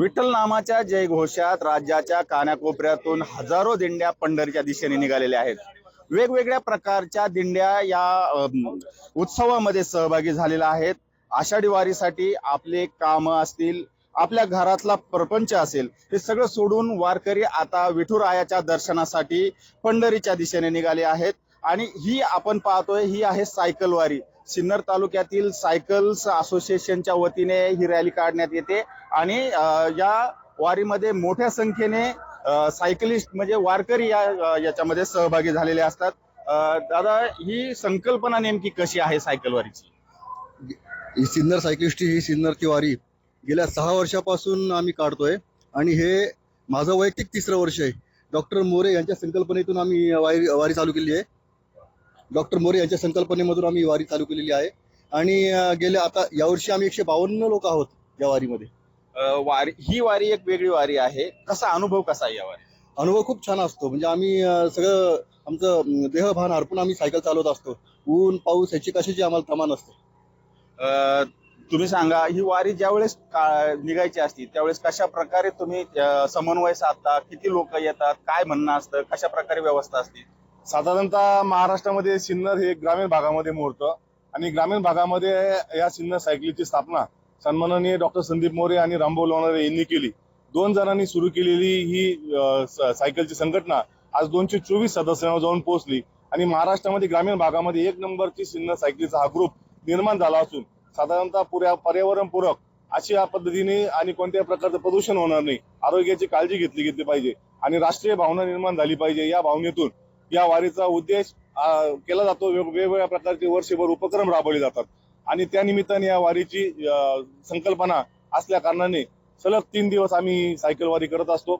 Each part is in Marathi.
विठ्ठल नामाच्या जयघोषात राज्याच्या कानाकोपऱ्यातून हजारो दिंड्या पंढरीच्या दिशेने निघालेल्या आहेत. वेगवेगळ्या प्रकारच्या दिंड्या या उत्सवामध्ये सहभागी झालेल्या आहेत. आषाढी वारीसाठी आपले काम असतील आपल्या घरातला प्रपंच असेल हे सगळं सोडून वारकरी आता विठुरायाच्या दर्शनासाठी पंढरीच्या दिशेने निघाले आहेत. आणि ही आपण पाहतोय ही आहे सायकल वारी. सिन्नर तालुक्यातील सायकल्स असोसिएशनच्या वतीने ही रॅली काढण्यात येते. आणि या वारीमध्ये मोठ्या संख्येने सायकलिस्ट म्हणजे वारकरी या याच्यामध्ये सहभागी झालेले असतात. दादा ही संकल्पना नेमकी कशी आहे सायकल वारीची? ही सिन्नर सायकलिस्ट ही सिन्नरची वारी गेल्या सहा वर्षापासून आम्ही काढतोय. आणि हे माझं वैयक्तिक तिसरं वर्ष आहे. डॉक्टर मोरे यांच्या संकल्पनेतून आम्ही वारी वारी चालू केली आहे. डॉक्टर मोरे यांच्या संकल्पनेमधून आम्ही वारी चालू केलेली आहे. आणि गेल्या आता यावर्षी आम्ही एकशे बावन्न लोक आहोत या वारीमध्ये. वारी ही वारी एक वेगळी वारी आहे. कसा अनुभव कसा आहे या वारी अनुभव खूप छान असतो. म्हणजे आम्ही सगळं आमचं देहभान हरपून आम्ही सायकल चालवत असतो. ऊन पाऊस ह्याची कशाची आम्हाला तमा नसते अ, तुम्ही सांगा ही वारी ज्यावेळेस का- निघायची असती त्यावेळेस कशा प्रकारे तुम्ही समन्वय साधता? किती लोक येतात? काय म्हणणं असतं? कशा प्रकारे व्यवस्था असते? साधारणतः महाराष्ट्रामध्ये सिन्नर हे ग्रामीण भागामध्ये मोडतं. आणि ग्रामीण भागामध्ये या सिन्नर सायकलीची स्थापना सन्माननीय डॉक्टर संदीप मोरे आणि रामभाऊ लोणारे यांनी केली. दोन जणांनी सुरू केलेली ही सायकलची संघटना आज दोनशे चोवीस सदस्यांवर जाऊन पोहोचली. आणि महाराष्ट्रामध्ये ग्रामीण भागामध्ये एक नंबरची सिन्नर सायकलीचा हा ग्रुप निर्माण झाला असून साधारणतः पुऱ्या पर्यावरणपूरक अशी या पद्धतीने आणि कोणत्याही प्रकारचं प्रदूषण होणार नाही. आरोग्याची काळजी घेतली घेतली पाहिजे. आणि राष्ट्रीय भावना निर्माण झाली पाहिजे या भावनेतून या वारीचा उद्देश केला जातो. वेगवेगळ्या प्रकारचे वर्षभर उपक्रम राबवले जातात. आणि त्या निमित्ताने या वारीची संकल्पना असल्या कारणाने सलग तीन दिवस आम्ही सायकल वारी करत असतो.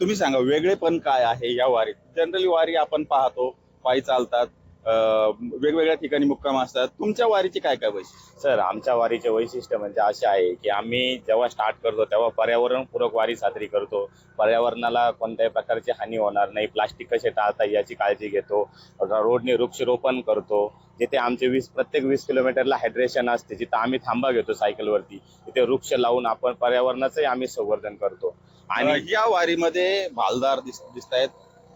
तुम्ही सांगा वेगळेपण काय आहे या वारीत? जनरली वारी आपण पाहतो पायी चालतात वेगवेगळ्या ठिकाणी मुक्काम असतात. तुमच्या वारीची काय काय वैशिष्ट्य? सर आमच्या वारीचे वैशिष्ट्य म्हणजे असे आहे की आम्ही जेव्हा स्टार्ट करतो तेव्हा पर्यावरणपूरक वारी साजरी करतो. पर्यावरणाला कोणत्याही प्रकारची हानी होणार नाही. प्लास्टिक कसे टाळता याची काळजी घेतो. रोडने वृक्षरोपण करतो. जिथे आमचे वीस प्रत्येक वीस किलोमीटरला हायड्रेशन असते जिथं आम्ही थांबा घेतो सायकलवरती तिथे वृक्ष लावून आपण पर्यावरणाचंही आम्ही संवर्धन करतो. आणि आणि या वारीमध्ये भालदार दिस दिसत आहेत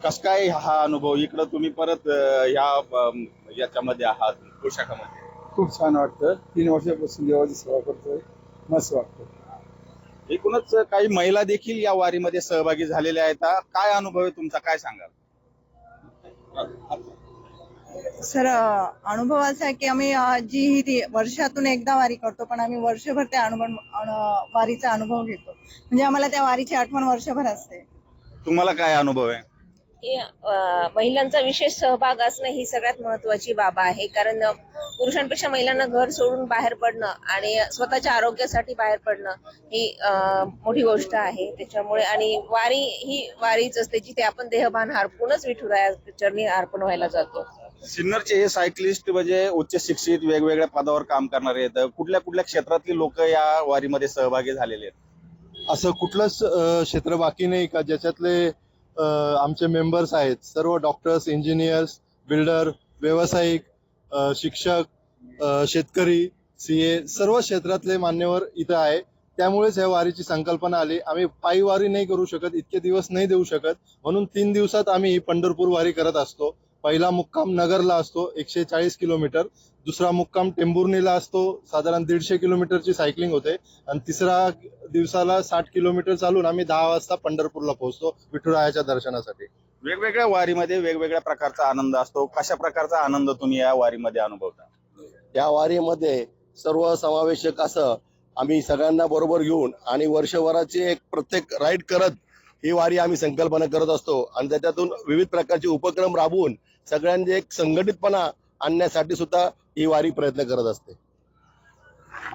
कस काय हा अनुभव? इकडं तुम्ही परत ह्या याच्यामध्ये आहात पोशाखामध्ये. खूप छान वाटतं. तीन वर्षापासून देवाची सेवा करतोय. मस्त वाटतं. एकूणच काही महिला देखील या वारीमध्ये सहभागी झालेल्या आहेत. काय अनुभव आहे तुमचा? काय सांगाल? सर अनुभव असा आहे की आम्ही जी ही ती वर्षातून एकदा वारी करतो पण आम्ही वर्षभर त्या अनुभव अनु- वारीचा अनुभव घेतो. म्हणजे आम्हाला त्या वारीची आठवण वर्षभर असते. तुम्हाला काय अनुभव आहे? की महिलांचा विशेष सहभाग असणं ही सगळ्यात महत्वाची बाब आहे. कारण पुरुषांपेक्षा महिलांना घर सोडून बाहेर पडणं आणि स्वतःच्या आरोग्यासाठी बाहेर पडणं ही मोठी गोष्ट आहे. त्याच्यामुळे आणि वारी ही वारीच असते जिथे आपण देहभान हरपूनच विठुराया चरणी अर्पण व्हायला जातो. सिन्नरचे हे सायकलिस्ट म्हणजे उच्च शिक्षित वेगवेगळ्या पदावर काम करणारे आहेत. कुठल्या कुठल्या क्षेत्रातली लोक या वारीमध्ये सहभागी झालेले आहेत? असं कुठलंच क्षेत्र बाकी नाही का? ज्याच्यातले आमचे मेंबर्स आहेत. सर्व डॉक्टर्स इंजिनियर्स बिल्डर व्यावसायिक शिक्षक शेतकरी सी ए सर्व क्षेत्रातले मान्यवर इथं आहे. त्यामुळेच या वारीची संकल्पना आली. आम्ही पायी वारी नाही करू शकत इतके दिवस नाही देऊ शकत. म्हणून तीन दिवसात आम्ही पंढरपूर वारी करत असतो. पहिला मुक्काम नगरला असतो एकशे चाळीस किलोमीटर. दुसरा मुक्काम टेंभुर्णीला असतो. साधारण दीडशे किलोमीटरची सायकलिंग होते. आणि तिसरा दिवसाला साठ किलोमीटर चालून आम्ही दहा वाजता पंढरपूरला पोहोचतो विठुरायाच्या दर्शनासाठी. वेगवेगळ्या वारीमध्ये वेगवेगळ्या प्रकारचा आनंद असतो. कशा प्रकारचा आनंद तुम्ही या वारीमध्ये अनुभवता? या वारीमध्ये सर्व समावेशक असं आम्ही सगळ्यांना बरोबर घेऊन आणि वर्षभराची एक प्रत्येक राईड करत ही वारी आम्ही संकल्पना करत असतो. आणि त्याच्यातून विविध प्रकारचे उपक्रम राबवून सगळ्यांचे एक संघटितपणा आणण्यासाठी सुद्धा ही वारी प्रयत्न करत असते.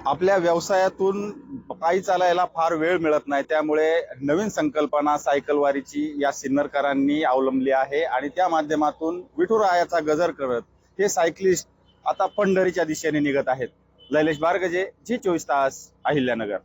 आपल्या व्यवसायातून पायी चालायला फार वेळ मिळत नाही. त्यामुळे नवीन संकल्पना सायकल वारीची या सिन्नरकरांनी अवलंबली आहे आणि त्या माध्यमातून विठुरायाचा गजर करत हे सायकलिस्ट आता पंढरीच्या दिशेने निघत आहेत. लैलेश बारगजे जी चोवीस तास अहिल्यानगर.